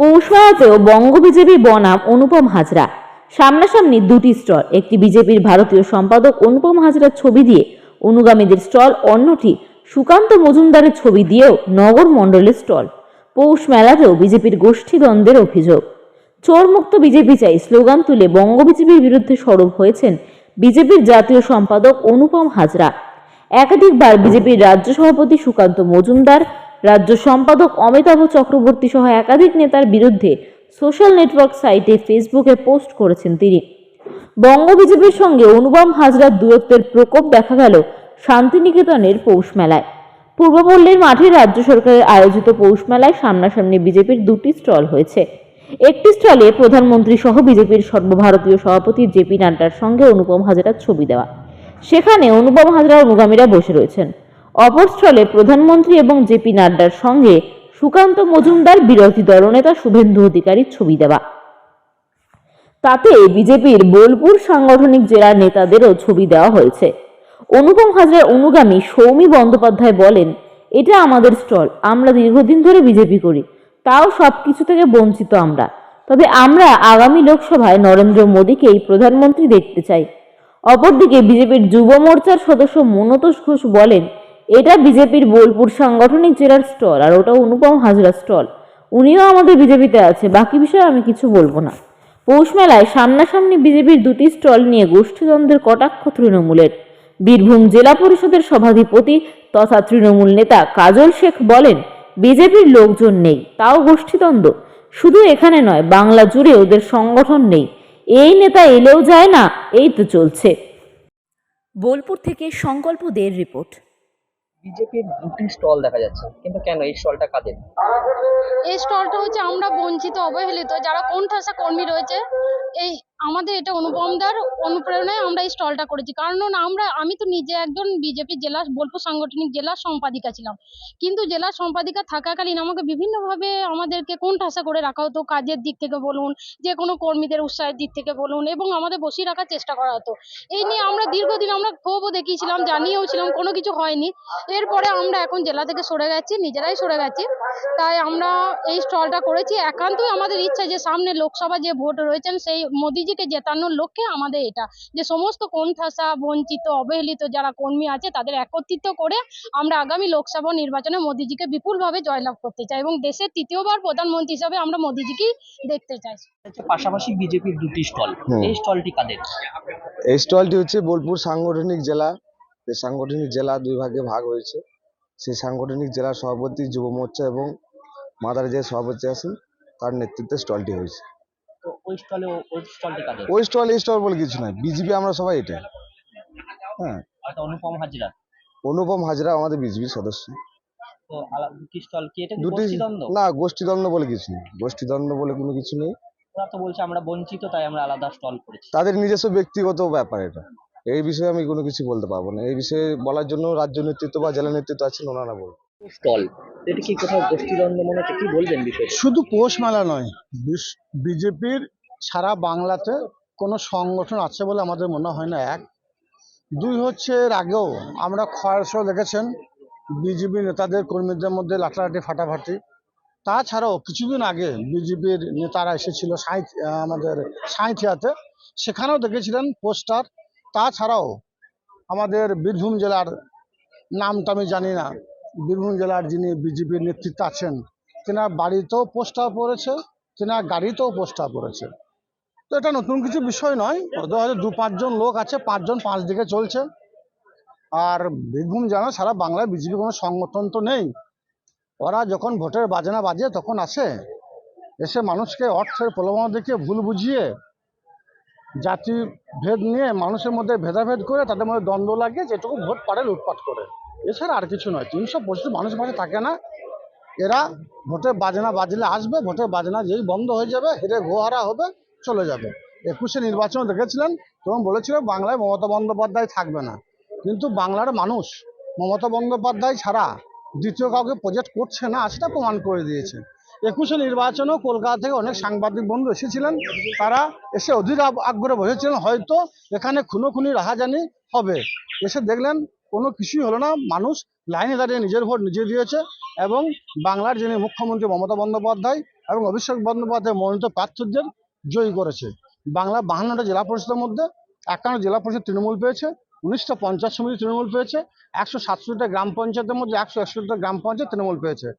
পৌষমাতেও বঙ্গ BJP বনাম অনুপম হাজরা। সামনাসামনি দুটি স্টল, একটি বিজেপির ভারতীয় সম্পাদক অনুপম হাজরার ছবি দিয়ে অনুগামীদের স্টল, অন্যটি সুকান্ত মজুমদারের ছবি দিয়েও নগর মণ্ডলের স্টল। পৌষ মেলাতেও বিজেপির গোষ্ঠীদ্বন্দ্বের অভিযোগ। চোরমুক্ত বিজেপি চাই স্লোগান তুলে বঙ্গ বিজেপির বিরুদ্ধে সরব হয়েছেন বিজেপির জাতীয় সম্পাদক অনুপম হাজরা। একাধিকবার বিজেপির রাজ্য সভাপতি সুকান্ত মজুমদার রাজ্য সম্পাদক অমিতাভ চক্রবর্তী সহ একাধিক নেতার বিরুদ্ধে সোশ্যাল নেটওয়ার্ক সাইটে ফেসবুকে পোস্ট করেছেন তিনি। বঙ্গ বিজেপির সঙ্গে অনুপম হাজরার দূরত্বের প্রকোপ দেখা গেল শান্তিনিকেতনের পৌষ মেলায়। পূর্বপল্লীর মাঠে রাজ্য সরকারের আয়োজিত পৌষ মেলায় সামনাসামনি বিজেপির দুটি স্টল হয়েছে। একটি স্টলে প্রধানমন্ত্রী সহ বিজেপির সর্বভারতীয় সভাপতি জেপি নাড্ডার সঙ্গে অনুপম হাজরার ছবি দেওয়া। সেখানে অনুপম হাজরার অনুগামীরা বসে রয়েছেন। অপর স্থলে প্রধানমন্ত্রী এবং জেপি নাড্ডার সঙ্গে সুকান্ত মজুমদার বিরোধী দলনেতা শুভেন্দু অধিকারীর ছবি দেওয়া। তাতে বিজেপির বোলপুর সাংগঠনিক জেলার নেতাদেরও ছবি দেওয়া হয়েছে। অনুপম হাজরার অনুগামী সৌমি বন্দ্যোপাধ্যায় বলেন, এটা আমাদের স্টল, আমরা দীর্ঘদিন ধরে বিজেপি করি, তাও সব কিছু থেকে বঞ্চিত আমরা। তবে আমরা আগামী লোকসভায় নরেন্দ্র মোদীকেই প্রধানমন্ত্রী দেখতে চাই। অপরদিকে বিজেপির যুব মোর্চার সদস্য মনতোষ ঘোষ বলেন এটা বিজেপির বোলপুর সাংগঠনিক জেলার স্টল, আর ওটা অনুপম হাজরা স্টল। উনিও আমাদের বিজেপিতে আছে, বাকি বিষয়ে আমি কিছু বলব না। পৌষ মেলায় সামনাসামনি বিজেপির দুটি স্টল নিয়ে গোষ্ঠীদ্বন্দ্বের কটাক্ষ তৃণমূলের। বীরভূম জেলা পরিষদের সভাধিপতি তথা তৃণমূল নেতা কাজল শেখ বলেন, বিজেপির লোকজন নেই, তাও গোষ্ঠীদ্বন্দ্ব। শুধু এখানে নয়, বাংলা জুড়ে ওদের সংগঠন নেই। এই নেতা এলেও যায় না, এই তো চলছে। বোলপুর থেকে সংকল্প দের রিপোর্ট। বিজেপির দুটি স্টল দেখা যাচ্ছে, কিন্তু কেন এই স্টলটা কাদের? এই স্টলটা হচ্ছে আমরা বঞ্চিত, অবহেলিত, যারা কোন ঠাসা কর্মী রয়েছে, এই আমাদের এটা অনুপমদার অনুপ্রেরণায় আমরা এই স্টলটা করেছি। কারণ আমরা, আমি তো নিজে একজন বিজেপি জেলা, বোলপুর সাংগঠনিক জেলা সম্পাদিকা ছিলাম। কিন্তু জেলা সম্পাদিকা থাকাকালীন আমাকে বিভিন্নভাবে আমাদেরকে কোন ঠাসা করে রাখা হতো, কাজের দিক থেকে বলুন, যে কোনো কর্মীদের উৎসাহের দিক থেকে বলুন, এবং আমাদের বসিয়ে রাখার চেষ্টা করা হতো। এই নিয়ে আমরা দীর্ঘদিন আমরা ক্ষোভও দেখিয়েছিলাম জানিয়েও ছিলাম কোনো কিছু হয়নি। এরপরে আমরা এখন জেলা থেকে সরে গেছি নিজেরাই সরে গেছি। তাই আমরা এই স্টলটা করেছি। একান্তই আমাদের ইচ্ছা যে সামনে লোকসভা যে ভোট রয়েছেন সেই মোদিজিকে জেতানোর লক্ষ্যে আমাদের এটা। যে সমস্ত কোণঠাসা বঞ্চিত অবহেলিত যারা কর্মী আছে তাদের একত্রিত করে আমরা আগামী লোকসভা নির্বাচনে মোদিজিকে বিপুলভাবে জয়লাভ করতে চাই এবং দেশের তৃতীয়বার প্রধানমন্ত্রী হিসাবে আমরা মোদিজিকেই দেখতে চাই। পাশাপাশি বিজেপির দুটি স্টল। এই স্টলটি কাদের? এই স্টলটি হচ্ছে বোলপুর সাংগঠনিক জেলা। এই সাংগঠনিক জেলা দুই ভাগে ভাগ হয়েছে সেই সাংগঠনিক জেলার সভাপতি যুব মোর্চা এবং মাদার যে সভাপতি আছেন তার নেতৃত্বে স্টলটি হয়েছে। ওই স্টলে এই স্টল বলে কিছু নয় বিজেপি আমরা সবাই এটা। হ্যাঁ। অনুপম হাজরা। অনুপম হাজরা আমাদের বিজেপির সদস্য। দুটি না গোষ্ঠীদ্বন্দ্ব বলে কিছু নেই। গোষ্ঠীদ্বন্দ্ব বলে কোনো কিছু নেই। ওরা তো বলছে আমরা বঞ্চিত তাই আমরা আলাদা স্টল করেছি। তাদের নিজস্ব ব্যক্তিগত ব্যাপার এটা। এই বিষয়ে আমি কোনো কিছু বলতে পারব না। এই বিষয়ে বলার জন্য রাজ্য নেতৃত্ব বা জেলা নেতৃত্ব আছেন ওনারা বলবেন স্টল। এটা কি কোথাও গোষ্ঠীদ্বন্দ্ব মনে হচ্ছে কি বলবেন বিষয়টা? শুধু পৌষ মেলা নয় বিজেপির সারা বাংলাতে কোনো সংগঠন আছে বলে আমাদের মনে হয় না এক। দুই হচ্ছে এর আগেও আমরা খয়ারসহ দেখেছেন বিজেপি নেতাদের কর্মীদের মধ্যে লাঠালাঠি ফাটাফাটি। তাছাড়াও কিছুদিন আগে বিজেপির নেতারা এসেছিল সাঁই আমাদের সাঁইথিয়াতে সেখানেও দেখেছিলেন পোস্টার তাছাড়াও আমাদের বীরভূম জেলার নামটা আমি জানি না। বীরভূম জেলার যিনি বিজেপির নেতৃত্বে আছেন, তেনার বাড়িতেও পোস্টার পড়েছে, তেনার গাড়িতেও পোস্টার পড়েছে। তো এটা নতুন কিছু বিষয় নয় হয়তো দু পাঁচজন লোক আছে, পাঁচজন পাঁচ দিকে চলছে। আর বীরভূম জানা সারা বাংলায় বিজেপি কোনো সংগঠন তো নেই। ওরা যখন ভোটের বাজনা বাজে তখন আসে, এসে মানুষকে অর্থের প্রলোভন দেখিয়ে ভুল বুঝিয়ে জাতি ভেদ নিয়ে মানুষের মধ্যে ভেদাভেদ করে তাদের মধ্যে দ্বন্দ্ব লাগে যেটুকু ভোট পারে লুটপাট করে। এছাড়া আর কিছু নয়, তিনশো পঁচিশ মানুষ মাঝে থাকে না। এরা ভোটের বাজনা বাজলে আসবে ভোটের বাজনা যেই বন্ধ হয়ে যাবে, হেরে গোহারা হবে, চলে যাবে। একুশে নির্বাচন দেখেছিলেন? তখন বলেছিল বাংলায় মমতা বন্দ্যোপাধ্যায় থাকবে না। কিন্তু বাংলার মানুষ মমতা বন্দ্যোপাধ্যায় ছাড়া দ্বিতীয় কাউকে প্রজেক্ট করছে না, সেটা প্রমাণ করে দিয়েছে। একুশে নির্বাচনেও কলকাতা থেকে অনেক সাংবাদিক বন্ধু এসেছিলেন। তারা এসে অধীর আগ- আগ্রহে বসেছিলেন, হয়তো এখানে খুনোখুনি, রাহাজানি হবে। এসে দেখলেন কোনো কিছুই হলো না, মানুষ লাইনে দাঁড়িয়ে নিজের ভোট নিজে দিয়েছে এবং বাংলার যিনি মুখ্যমন্ত্রী মমতা বন্দ্যোপাধ্যায় এবং অভিষেক বন্দ্যোপাধ্যায় মনোনীত প্রার্থীদের জয়ী করেছে। বাংলা বাহান্নটা জেলা পরিষদের মধ্যে একান্ন জেলা পরিষদ তৃণমূল পেয়েছে উনিশটা পঞ্চায়েত সমিতি তৃণমূল পেয়েছে, একশো সাতষট্টিটা গ্রাম পঞ্চায়েতের মধ্যে একশো একষট্টিটা গ্রাম পঞ্চায়েত তৃণমূল পেয়েছে।